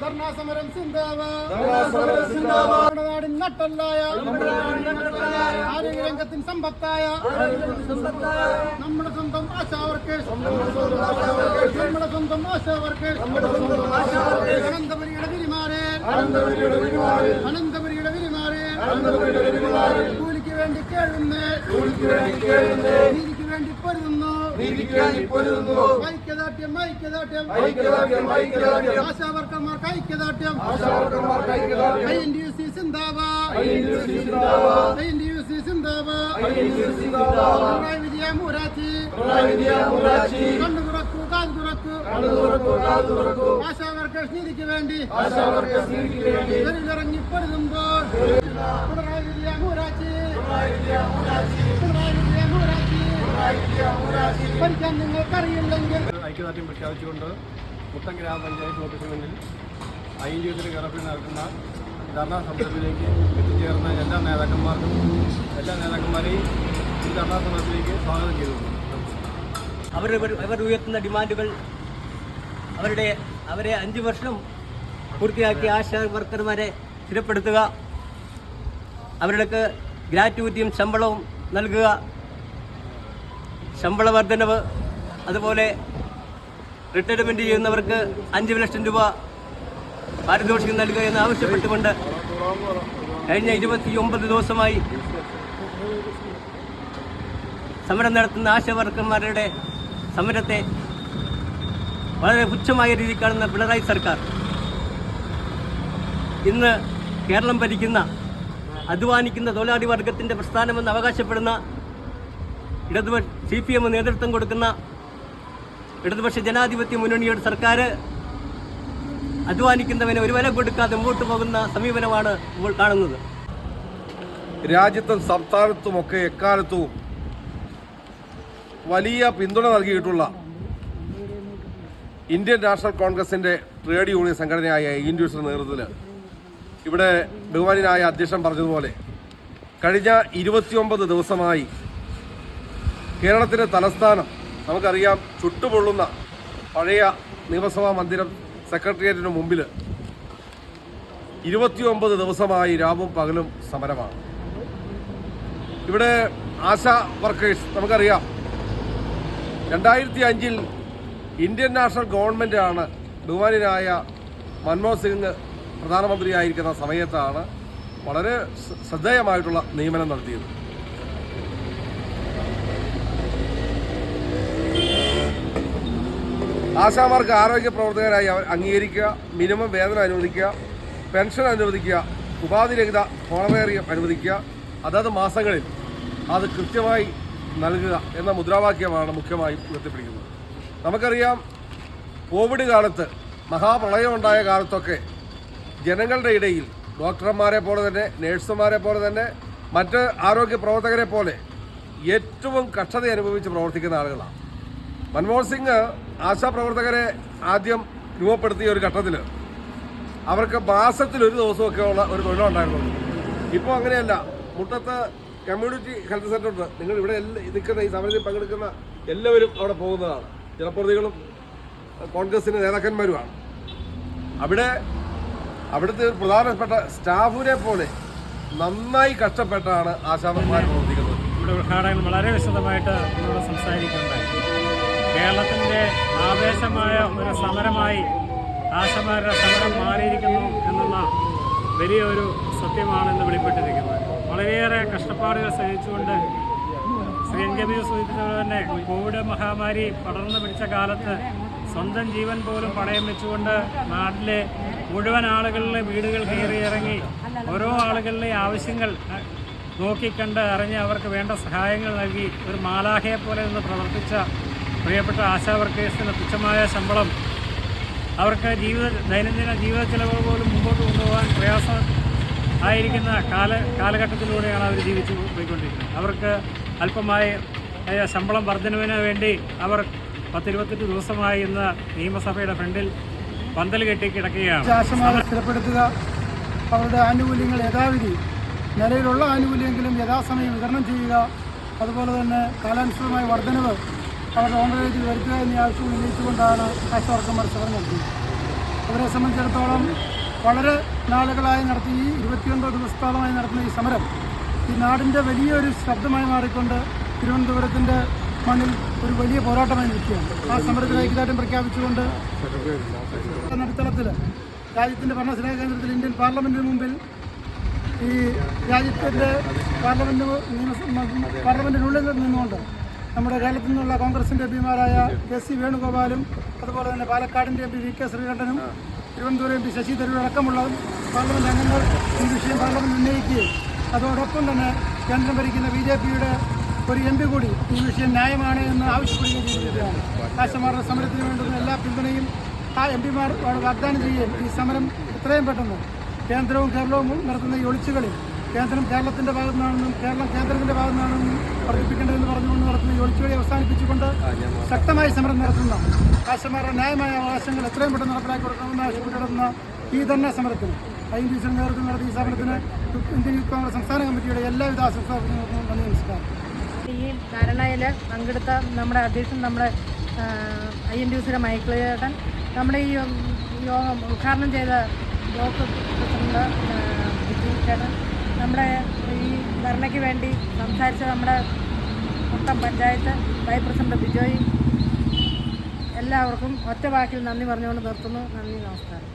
ധർണാ സമരം സിന്ദാബാദ് സമരം സിന്ദാബാദ്. നമ്മുടെ നാടിൻ നട്ടല്ലായ ആരോഗ്യ രംഗത്തിൻ സമ്പത്തായ നമ്മുടെ സ്വന്തം ആശാ വർക്കേഴ്സ് നമ്മുടെ സ്വന്തം ആശാ വർക്കേഴ്സ് അനന്തപുരിയുടെ വിരിമാരെ അനന്തപുരിയുടെ വിരിമാരെ കൂലിക്ക് വേണ്ടി കേഴുന്നേ നീതിക്ക് വേണ്ടി പൊരുതുന്നു ഐക്യദാർഢ്യം ഐക്യദാർഢ്യം. ആശാ വർക്കർമാർക്ക് ഐക്യദാർഢ്യം. I N D U C Zindabad. I N D U C സിന്ദാബാദ്. പിണറായി വിജയ മൂരാച്ചി. കണ്ണു തുറക്കൂ കാത് തുറക്കൂ ആശാ വർക്കേഴ്സ് നീതിക്ക് വേണ്ടി. തെരുവിലിറങ്ങി പൊരുതുമ്പോൾ പിണറായി വിജയ മൂരാച്ചി. പിണറായി വിജയ ഭരിക്കാൻ നിങ്ങൾക്കറിയില്ലെങ്കിൽ. ഐക്യദാർഢ്യം പ്രഖ്യാപിച്ചുകൊണ്ട് മുട്ടം ഗ്രാമപഞ്ചായത്ത് ഓഫീസിന് മുന്നിൽ ഐ എൻ ജീവിതത്തിൽ കിടപ്പിൽ നടക്കുന്ന ധർണാ സമരത്തിലേക്ക് എത്തിച്ചേർന്ന എല്ലാ നേതാക്കന്മാർക്കും എല്ലാ നേതാക്കന്മാരെയും ഈ ധർണാ സമരത്തിലേക്ക് സ്വാഗതം ചെയ്തു അവർ അവർ ഉയർത്തുന്ന ഡിമാൻഡുകൾ അവരുടെ അവരെ അഞ്ച് വർഷം പൂർത്തിയാക്കി ആശാ വർക്കർമാരെ സ്ഥിരപ്പെടുത്തുക അവരുടെ ഗ്രാറ്റുവിറ്റിയും ശമ്പളവും നൽകുക ശമ്പള വർധനവ് അതുപോലെ റിട്ടയർമെന്റ് ചെയ്യുന്നവർക്ക് അഞ്ച് ലക്ഷം രൂപ പാരിതോഷികം നൽകുക എന്ന് ആവശ്യപ്പെട്ടുകൊണ്ട് കഴിഞ്ഞ ഇരുപത്തി ഒമ്പത് ദിവസമായി സമരം നടത്തുന്ന ആശവർക്കന്മാരുടെ സമരത്തെ വളരെ പുച്ഛമായ രീതിയിൽ കാണുന്ന പിണറായി സർക്കാർ ഇന്ന് കേരളം ഭരിക്കുന്ന അധ്വാനിക്കുന്ന തൊഴിലാളി വർഗത്തിന്റെ പ്രസ്ഥാനമെന്ന് അവകാശപ്പെടുന്ന ഇടതുപക്ഷ സി പി എം നേതൃത്വം കൊടുക്കുന്ന ഇടതുപക്ഷ ജനാധിപത്യ മുന്നണിയുടെ സർക്കാർ അധ്വാനിക്കുന്നവന് ഒരു വില കൊടുക്കാതെ മുമ്പോട്ട് പോകുന്ന സമീപനമാണ് ഇപ്പോൾ കാണുന്നത്. രാജ്യത്തും സംസ്ഥാനത്തും ഒക്കെ എക്കാലത്തും വലിയ പിന്തുണ നൽകിയിട്ടുള്ള ഇന്ത്യൻ നാഷണൽ കോൺഗ്രസിന്റെ ട്രേഡ് യൂണിയൻ സംഘടനയായ ഇൻഡ്യൂസിന്റെ നേതൃത്വത്തിൽ ഇവിടെ ബഹുമാനായ അധ്യക്ഷൻ പറഞ്ഞതുപോലെ കഴിഞ്ഞ ഇരുപത്തിയൊമ്പത് ദിവസമായി കേരളത്തിന്റെ തലസ്ഥാനം നമുക്കറിയാം ചുട്ടുപൊള്ളുന്ന പഴയ നിയമസഭാ മന്ദിരം സെക്രട്ടേറിയറ്റിന് മുമ്പിൽ ഇരുപത്തിയൊമ്പത് ദിവസമായി രാവും പകലും സമരമാണ്. ഇവിടെ ആശ വർക്കേഴ്സ് നമുക്കറിയാം. രണ്ടായിരത്തി അഞ്ചിൽ ഇന്ത്യൻ നാഷണൽ ഗവൺമെന്റാണ് ബഹുമാനായ മൻമോഹൻ സിംഗ് പ്രധാനമന്ത്രിയായിരിക്കുന്ന സമയത്താണ് വളരെ ശ്ര- ശ്രദ്ധേയമായിട്ടുള്ള നിയമനം നടത്തിയത്. ആശാമാർക്ക് ആരോഗ്യ പ്രവർത്തകരായി അംഗീകരിക്കുക മിനിമം വേതനം അനുവദിക്കുക പെൻഷൻ അനുവദിക്കുക ഉപാധിരഹിത ഹോണറേറിയം അനുവദിക്കുക. അതത് മാസങ്ങളിൽ അത് കൃത്യമായി നൽകുക എന്ന മുദ്രാവാക്യമാണ് മുഖ്യമായും ഉയർത്തിപ്പിടിക്കുന്നത്. നമുക്കറിയാം കോവിഡ് കാലത്ത് മഹാപ്രളയം ഉണ്ടായ കാലത്തൊക്കെ ജനങ്ങളുടെ ഇടയിൽ ഡോക്ടർമാരെ പോലെ തന്നെ നേഴ്സുമാരെ പോലെ തന്നെ മറ്റ് ആരോഗ്യ പ്രവർത്തകരെ പോലെ ഏറ്റവും കഷ്ടത അനുഭവിച്ച് പ്രവർത്തിക്കുന്ന ആളുകളാണ്. മൻമോഹൻ സിംഗ് ആശാപ്രവർത്തകരെ ആദ്യം രൂപപ്പെടുത്തിയ ഒരു ഘട്ടത്തിൽ അവർക്ക് മാസത്തിൽ ഒരു ദിവസമൊക്കെ ഉള്ള ഒരു തൊഴിലുണ്ടായിരുന്നു ഇപ്പോൾ അങ്ങനെയല്ല. മുട്ടത്ത് കമ്മ്യൂണിറ്റി ഹെൽത്ത് സെന്റർ ഉണ്ട് നിങ്ങൾ ഇവിടെ നിൽക്കുന്ന ഈ സമരത്തിൽ പങ്കെടുക്കുന്ന എല്ലാവരും അവിടെ പോകുന്നതാണ്. ജനപ്രതികളും കോൺഗ്രസിന്റെ നേതാക്കന്മാരുമാണ്. അവിടെ അവിടുത്തെ പ്രധാനപ്പെട്ട സ്റ്റാഫിനെ പോലെ നന്നായി കഷ്ടപ്പെട്ടാണ് ആശാവർമാർ പ്രവർത്തിക്കുന്നത്. ഇവിടെ ഉദ്ഘാടകൻ വളരെ വിശദമായിട്ട് സംസാരിക്കുകയുണ്ടായി കേരളത്തിന്റെ ആവേശമായ ഒരു സമരമായി ആശമാരുടെ സമരം മാറിയിരിക്കുന്നു എന്നുള്ള വലിയൊരു സത്യമാണ് ഇന്ന് വെളിപ്പെട്ടിരിക്കുന്നത് വളരെയേറെ കഷ്ടപ്പാടുകൾ സഹിച്ചുകൊണ്ട് ശ്രീ എൻ കെ സൂചിപ്പിച്ചതുപോലെ തന്നെ കോവിഡ് മഹാമാരി പടർന്നു പിടിച്ച കാലത്ത് സ്വന്തം ജീവൻ പോലും പണയം വെച്ചുകൊണ്ട് നാട്ടിലെ മുഴുവൻ ആളുകളിലെ വീടുകൾ കയറി ഇറങ്ങി ഓരോ ആളുകളിലെ ആവശ്യങ്ങൾ നോക്കിക്കണ്ട് അറിഞ്ഞ് അവർക്ക് വേണ്ട സഹായങ്ങൾ നൽകി ഒരു മാലാഹയെ പോലെ നിന്ന് പ്രവർത്തിച്ച പ്രിയപ്പെട്ട ആശാ വർക്കേഴ്സിന് തുച്ഛമായ ശമ്പളം. അവർക്ക് ജീവിത ദൈനംദിന ജീവിത ചെലവുകൾ പോലും മുമ്പോട്ട് കൊണ്ടുപോകാൻ പ്രയാസം ആയിരിക്കുന്ന കാല കാലഘട്ടത്തിലൂടെയാണ് അവർ ജീവിച്ചു പോയിക്കൊണ്ടിരിക്കുന്നത്. അവർക്ക് അല്പമായ ശമ്പളം വർധനവിന് വേണ്ടി അവർ പത്തിരുപത്തെട്ട് ദിവസമായി ഇന്ന് നിയമസഭയുടെ ഫ്രണ്ടിൽ പന്തൽ കെട്ടി കിടക്കുകയാണ്. സ്ഥിരപ്പെടുത്തുക. അവരുടെ ആനുകൂല്യങ്ങൾ യഥാവിധി. നിലവിലുള്ള ആനുകൂല്യമെങ്കിലും യഥാസമയം വിതരണം ചെയ്യുക. അതുപോലെ തന്നെ കാലാനുസൃതമായ വർധനവ് അവരുടെ ഓണറേജിൽ വരുത്തുക എന്നീ ആവശ്യം ഉന്നയിച്ചുകൊണ്ടാണ് ആശാ മത്സരം നടത്തിയത്. അവരെ സംബന്ധിച്ചിടത്തോളം വളരെ നാളുകളായി നടത്തി ഈ ഇരുപത്തിയൊൻപത് ദിവസത്തോളമായി നടത്തുന്ന ഈ സമരം ഈ നാടിന്റെ വലിയൊരു ശബ്ദമായി മാറിക്കൊണ്ട് തിരുവനന്തപുരത്തിന്റെ മണ്ണിൽ ഒരു വലിയ പോരാട്ടമായി നിൽക്കുകയാണ്. ആ സമരത്തിൽ ഐക്യദാർഢ്യം പ്രഖ്യാപിച്ചുകൊണ്ട് നടുത്തളത്തിൽ രാജ്യത്തിന്റെ ഭരണസിലാ കേന്ദ്രത്തിൽ ഇന്ത്യൻ പാർലമെന്റിന് മുമ്പിൽ ഈ രാജ്യത്തിന്റെ പാർലമെന്റ് നിയമസഭ പാർലമെന്റിനുള്ളിൽ നിന്നുകൊണ്ട് നമ്മുടെ കേരളത്തിൽ നിന്നുള്ള കോൺഗ്രസിന്റെ എം പിമാരായ കെ സി വേണുഗോപാലും അതുപോലെ തന്നെ പാലക്കാടിന്റെ എം പി വി കെ ശ്രീകണ്ഠനും തിരുവനന്തപുരം എം പി ശശി തരൂർ അടക്കമുള്ള പാർലമെന്റ് അംഗങ്ങൾ ഈ വിഷയം പാർലമെന്റ് ഉന്നയിക്കുകയും അതോടൊപ്പം തന്നെ കേന്ദ്രം ഭരിക്കുന്ന ബി ജെ പിയുടെ ഒരു എം പി കൂടി ഈ വിഷയം ന്യായമാണ് എന്ന് ആവശ്യപ്പെടുകയും ചെയ്തിരിക്കുകയാണ്. ആശമാരുടെ സമരത്തിന് വേണ്ടുന്ന എല്ലാ പിന്തുണയും ആ എം പിമാർ വാഗ്ദാനം ചെയ്യുകയും ഈ സമരം എത്രയും പെട്ടെന്ന് കേന്ദ്രവും കേരളവും നടത്തുന്ന ഈ ഒളിച്ചുകളിൽ കേന്ദ്രം കേരളത്തിന്റെ ഭാഗത്തു നിന്നാണെന്നും കേരളം കേന്ദ്രത്തിന്റെ ഭാഗത്തു നിന്നാണെന്നും വർദ്ധിപ്പിക്കേണ്ടതെന്ന് പറഞ്ഞുകൊണ്ട് നടത്തുന്ന ഒളിച്ചുവഴി അവസാനിപ്പിച്ചുകൊണ്ട് ശക്തമായ സമരം നടത്തുന്ന ആശമാരുടെ ന്യായമായ അവകാശങ്ങൾ എത്രയും പെട്ടെന്ന് നടപ്പിലാക്കി കൊടുക്കണമെന്ന് ആവശ്യപ്പെട്ട് നടത്തുന്ന ഈ തന്നെ സമരത്തിന് ഐ എൻ ഡിസിയുടെ നേതൃത്വം നടത്തിയ ഈ സമരത്തിന് ഇന്ത്യൻ യൂത്ത് കോൺഗ്രസ് സംസ്ഥാന കമ്മിറ്റിയുടെ എല്ലാവിധ ആശംസകളും നന്ദി നമസ്കാരം. ഈ ധാരണയിൽ പങ്കെടുത്ത നമ്മുടെ അധ്യക്ഷൻ നമ്മുടെ ഐ എൻ ഡി സിയുടെ മൈക്കിൾ ചേട്ടൻ നമ്മുടെ ഈ യോഗം ഉദ്ഘാടനം ചെയ്ത ബ്ലോക്ക് പ്രസിഡന്റ് ചേട്ടൻ നമ്മുടെ ഈ ധർണയ്ക്ക് വേണ്ടി സംസാരിച്ച നമ്മുടെ മൊത്തം പഞ്ചായത്ത് വൈസ് പ്രസിഡന്റ് ബിജോയ് എല്ലാവർക്കും ഒറ്റ വാക്കിൽ നന്ദി പറഞ്ഞുകൊണ്ട് നിർത്തുന്നു. നന്ദി നമസ്കാരം.